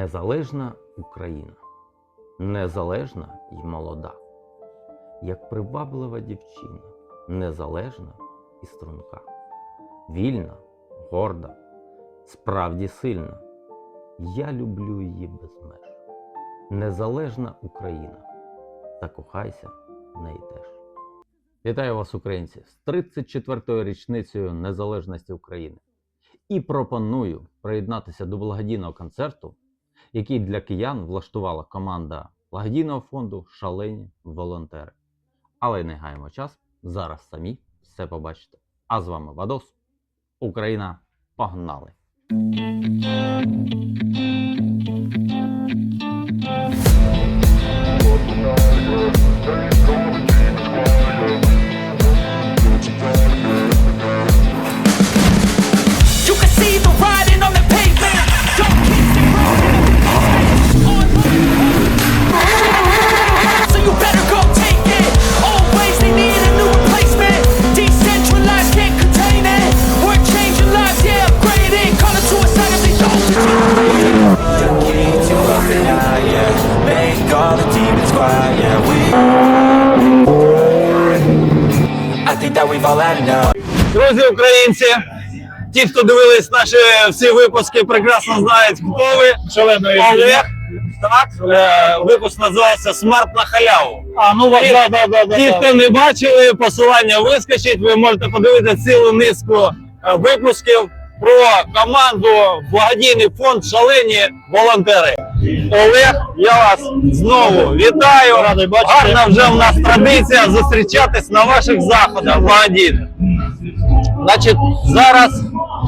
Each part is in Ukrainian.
Незалежна Україна, незалежна і молода, як приваблива дівчина, незалежна і струнка, вільна, горда, справді сильна. Я люблю її без меж. Незалежна Україна, закохайся в неї теж. Вітаю вас, українці, з 34-ю річницею Незалежності України і пропоную приєднатися до благодійного концерту, який для киян влаштувала команда благодійного фонду Шалені волонтери. Але не гаємо час, зараз самі все побачите. А з вами Вадос, Україна, погнали! Українці, ті, хто дивились наші всі випуски, прекрасно знають, хто ви. Шаленої Олег. Так, е, випуск називався Смарт на халяву. А, ну Ті, да, да, да, да, ті, хто не бачили, посилання вискочить. Ви можете подивитися цілу низку е, випусків про команду благодійний фонд Шалені волонтери. Олег, я вас знову вітаю. Радий бачити. Гарна вже в нас традиція зустрічатись на ваших заходах благодійних. Значить, зараз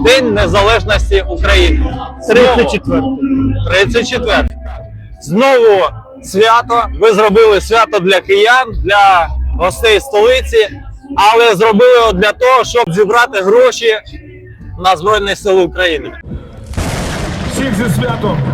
День Незалежності України. 34. 34. Знову свято. Ви зробили свято для киян, для гостей столиці, але зробили його для того, щоб зібрати гроші на Збройні Сили України. Всіх зі святом.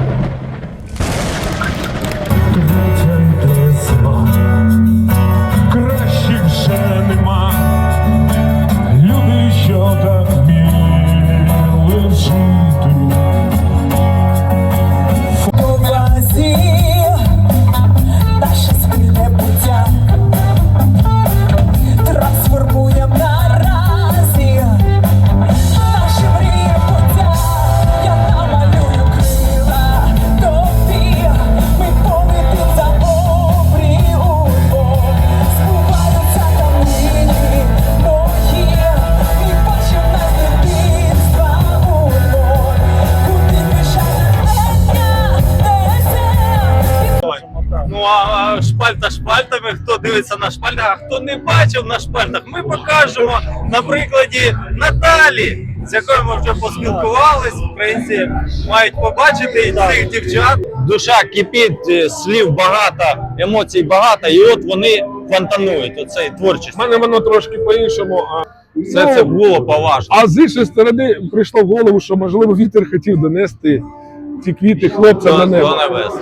Ну а шпальта шпальтами, хто дивиться на шпальтах, а хто не бачив на шпальтах, ми покажемо на прикладі Наталі, з якою ми вже поспілкувались. Українці мають побачити цих дівчат. Душа кипить, е, слів багато, емоцій багато, і от вони фонтанують оцей творчість. У мене воно трошки по-іншому. А, Все ну, це було поважно. а з іншої сторони прийшло в голову, що можливо вітер хотів донести ці квіти хлопцям на до небес.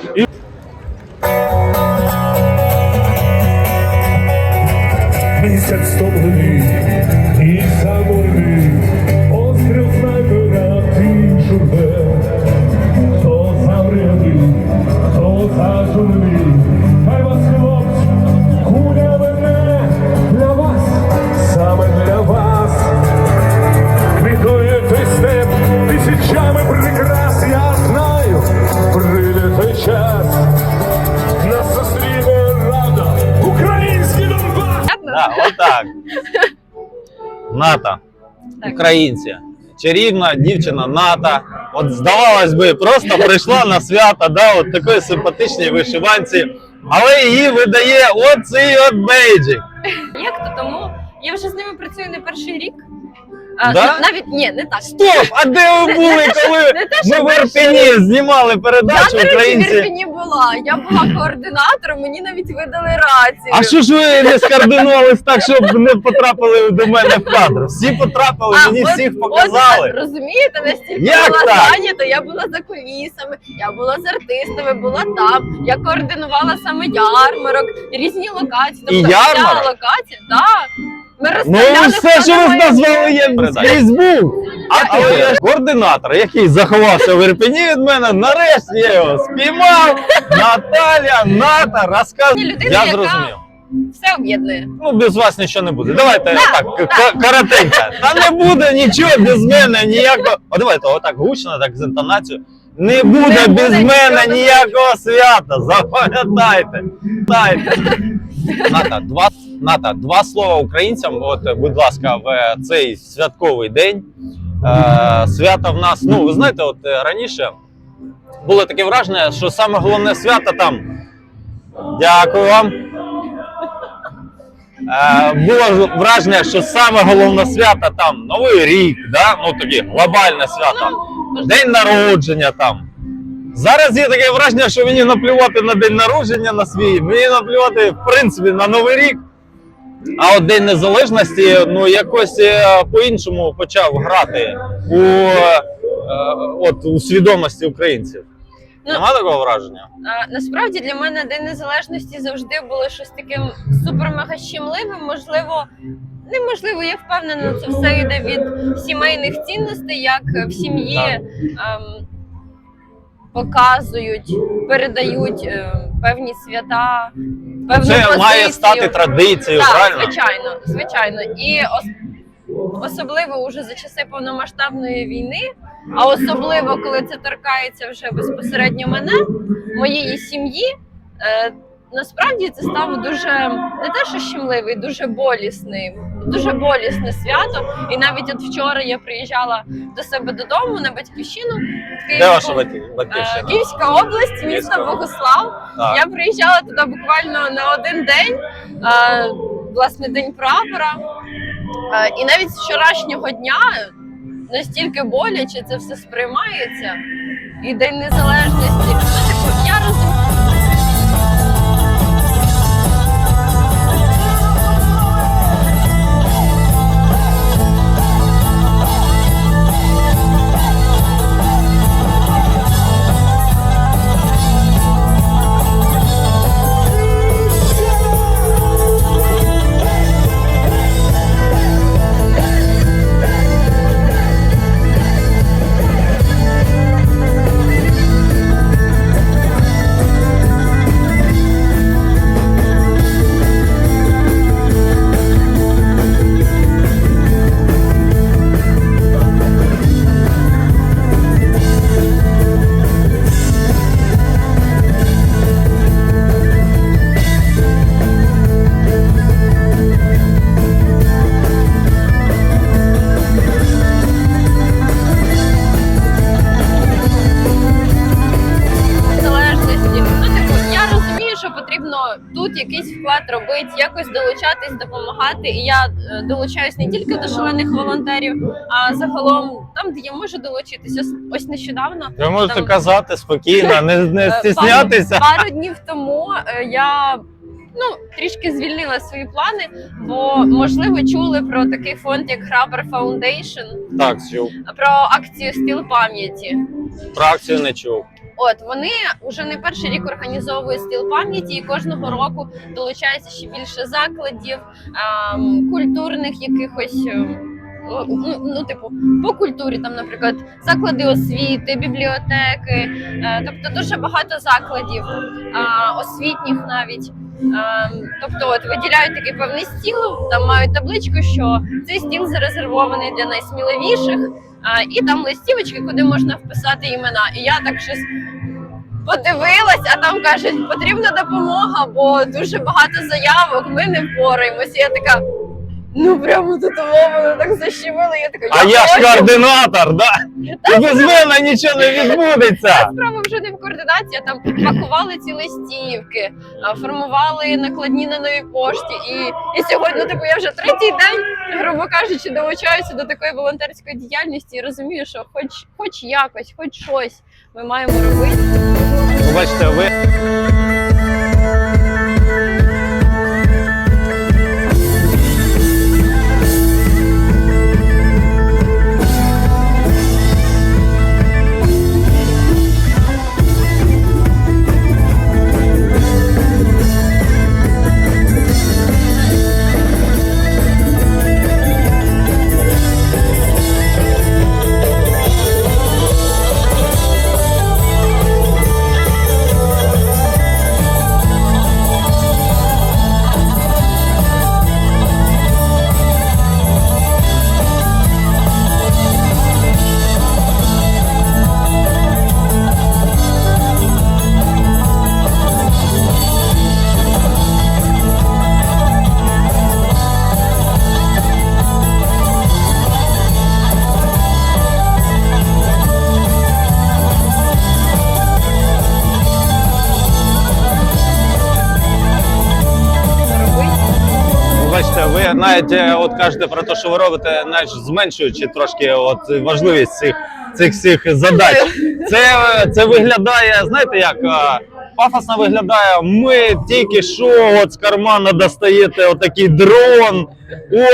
Місяць стомлений і самотний, Да, Ната. Ната. Українці. Чарівна дівчина Ната. От здавалось би, просто прийшла на свято, да, от такої симпатичній вишиванці, але її видає оцей от бейджик. Як то тому? Я вже з ними працюю не перший рік. А, Да? Навіть ні, не так. Стоп! А де ви були, коли Не те, ми що в Ірпені знімали Я, передачу до речі, в українці? Ірпені була. Я була координатором, мені навіть видали рацію. А що ж ви не скоординувались так, щоб не потрапили до мене в кадр? Всі потрапили, А, мені от- всіх от, показали. розумієте, настільки Як була так? зайнята, я була за кулісами, я була з артистами, була там. Я координувала саме ярмарок, різні локації. І Тобто вся ярмарок? локація, так. Ми Ну розставляли, все, що ви назвали, є бути. Фейсбук. А то я ж координатор, який заховався в Ірпені від мене. Нарешті я його спіймав. Наталя, Ната, розказує. Людина, Я яка- зрозумів. Все об'єднує. Ну, без вас нічого не буде. Давайте так, к- коротенько. Та не буде нічого без мене, ніякого. О, давайте отак гучно, так з інтонацією. Не буде Не без буде мене нічого. ніякого свята. Запам'ятайте. Пам'ятайте. Ната, два, Ната, два слова українцям. От, будь ласка, в цей святковий день. Е, свято в нас, ну, ви знаєте, от е, раніше було таке враження, що саме головне свято там. Дякую вам. Е, було враження, що саме головне свято там Новий рік, да? ну таке глобальне свято, день народження там. Зараз є таке враження, що мені наплювати на день народження на свій, мені наплювати, в принципі, на Новий рік. А от День Незалежності ну, якось е, по-іншому почав грати у, е, от, у свідомості українців. Ну, Нема такого враження? А, насправді для мене День Незалежності завжди було щось таким супер-мега щемливим. Можливо, неможливо, я впевнена, це все йде від сімейних цінностей, як в сім'ї ем, показують, передають ем, певні свята, певну Це позицію. має стати традицією, Так, правильно? звичайно, звичайно. І ос- особливо уже за часи повномасштабної війни, а особливо коли це торкається вже безпосередньо мене, моєї сім'ї. Е, Насправді це став дуже не те, що щемливий, дуже болісний, дуже болісне свято. І навіть от вчора я приїжджала до себе додому на батьківщину. Де ваша Е, батьківщина? Київська область, місто. Богослав. Так. Я приїжджала туди буквально на один день, е, власне, день прапора. Е, І навіть з вчорашнього дня настільки боляче це все сприймається. І День Незалежності. Якось долучатись, допомагати. І я е, долучаюсь не тільки до шалених волонтерів, а загалом там, де я можу долучитися. Ось- нещодавно. Ви можете там- казати спокійно, не, не е, стіснятися. Пару, пару днів тому е, я. Ну, трішки звільнила свої плани, бо можливо чули про такий фонд, як Храбер Foundation, Так, чув. про акцію стіл пам'яті. Про акцію не чув. От вони вже не перший рік організовують стіл пам'яті, і кожного року долучається ще більше закладів, ем, культурних якихось. ем, Ну, ну, типу, по культурі, там, наприклад, заклади освіти, бібліотеки, е, тобто дуже багато закладів, е, освітніх навіть. Ем, тобто, от виділяють такий певний стіл, там мають табличку, що цей стіл зарезервований для найсміливіших, і там листівочки, куди можна вписати імена. І я так щось подивилась, а там кажуть, потрібна допомога, бо дуже багато заявок, ми не впораємося. Я така. Ну прямо тут мене так защемили. Я така, А я ж координатор, да? І без мене нічого не відбудеться. Справа вже не в координації, а там пакували ці листівки, а, формували накладні на новій пошті. І, і сьогодні, ну, типу, я вже третій день, грубо кажучи, долучаюся до такої волонтерської діяльності і розумію, що хоч, хоч якось, хоч щось ми маємо робити. Ну, Бачите, ви навіть е, от кажете про те, що ви робите, навіть зменшуючи трошки от важливість цих цих всіх задач. Це, це виглядає, знаєте, як е, пафосно виглядає. Ми тільки що от з кармана достаєте отакий дрон.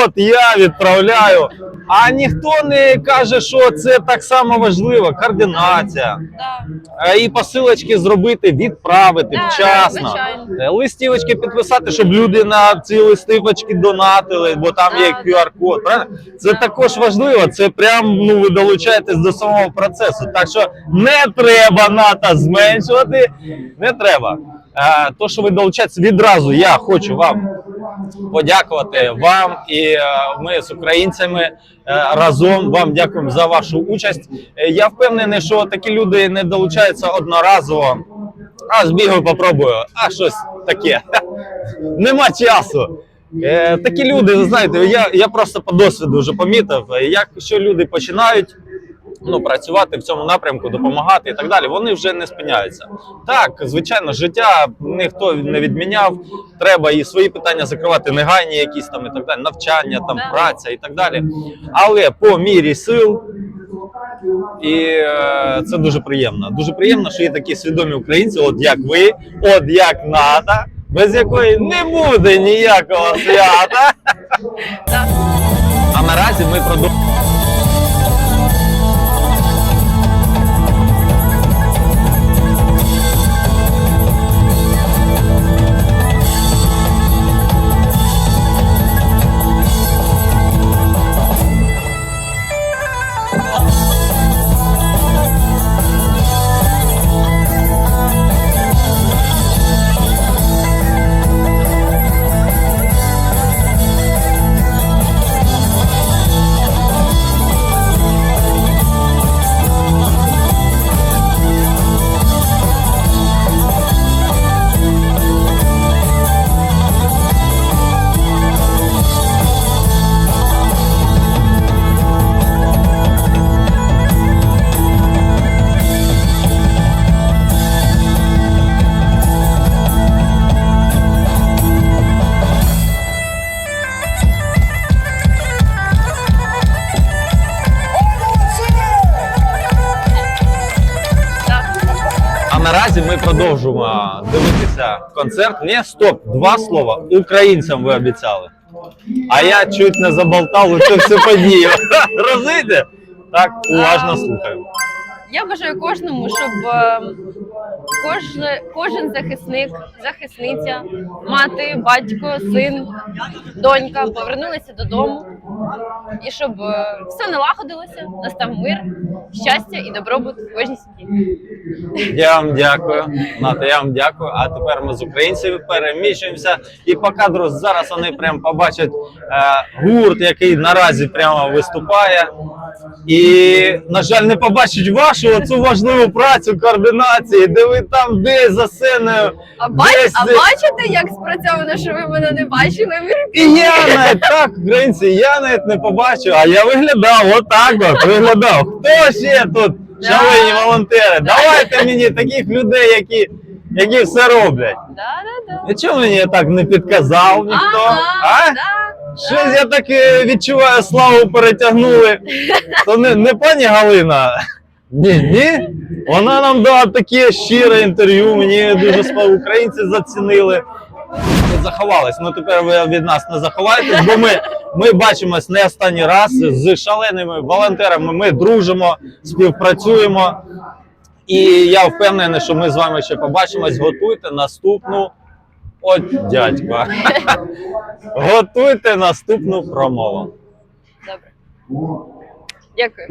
От я відправляю. А ніхто не каже, що це так само важливо. Координація. Да. Е, І посилочки зробити, відправити Да, вчасно. звичайно. Е, Листівочки підписати, щоб люди на ці листівочки донатили, бо там є QR-код. Правильно? Це також важливо. Це прям ну ви долучаєтесь до самого процесу. Так що не треба НАТО зменшувати. Не треба. Е, То, що ви долучаєтесь відразу, я хочу вам подякувати вам і е, ми з українцями е, разом вам дякуємо за вашу участь. Е, Я впевнений, що такі люди не долучаються одноразово. А збігаю, попробую, а щось таке. Нема часу. Такі люди, знаєте, я, я просто по досвіду вже помітив, е, якщо люди починають ну, працювати в цьому напрямку, допомагати і так далі, вони вже не спиняються. Так, звичайно, життя ніхто не відміняв. Треба і свої питання закривати, негайні якісь там і так далі, навчання, там праця і так далі. Але по мірі сил. І е, це дуже приємно. Дуже приємно, що є такі свідомі українці, от як ви, от як НАТО, без якої не буде ніякого свята. А наразі ми продовжуємо. Наразі ми продовжуємо дивитися концерт. Ні, стоп, два слова. Українцям ви обіцяли. А я чуть не заболтав цю всю подію. Розумієте? Так, уважно слухаємо. Я бажаю кожному, щоб е, кожен, кожен захисник, захисниця, мати, батько, син, донька повернулися додому, і щоб е, все налагодилося, настав мир, щастя і добробут в кожній сім'ї. Я вам дякую. Ната, я вам дякую. А тепер ми з українцями переміщуємося. І по кадру зараз вони прям побачать е, гурт, який наразі прямо виступає. І, на жаль, не побачать вашу цю важливу працю координації, де ви там десь за сценою. А, бач, десь- а бачите, як спрацьовано, що ви мене не бачили? І я навіть так, українці, я навіть не побачив, а я виглядав отак от, виглядав. Хто ще тут? Да. Шалені волонтери. Давайте мені таких людей, які, які все роблять. Да, да, да. І чому мені так не підказав ніхто? Ага, а? Щось я так е, відчуваю, славу перетягнули. То не, не пані Галина. Ні, ні. Вона нам дала таке щире інтерв'ю. Мені дуже спав українці зацінили. Ми заховались. Ну тепер ви від нас не заховаєтесь, бо ми, ми бачимось не останній раз з шаленими волонтерами. Ми дружимо, співпрацюємо. І я впевнений, що ми з вами ще побачимось. Готуйте наступну. От дядько. Готуйте наступну промову. Добре. Дякую.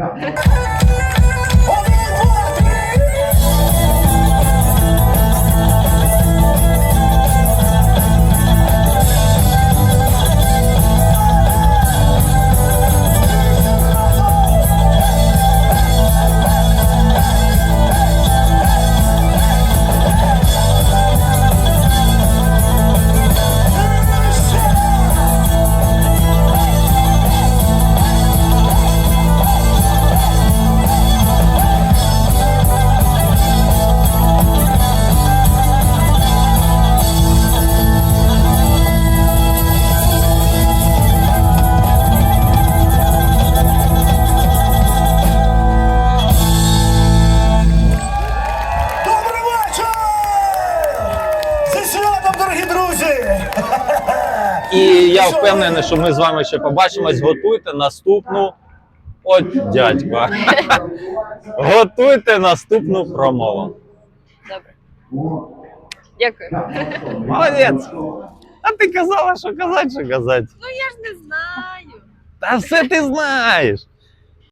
Я впевнений, що ми з вами ще побачимось. Готуйте наступну. От дядько. Готуйте наступну промову. Добре. Дякую. Молодець. А ти казала, що казати, що казати. Ну я ж не знаю. Та все ти знаєш.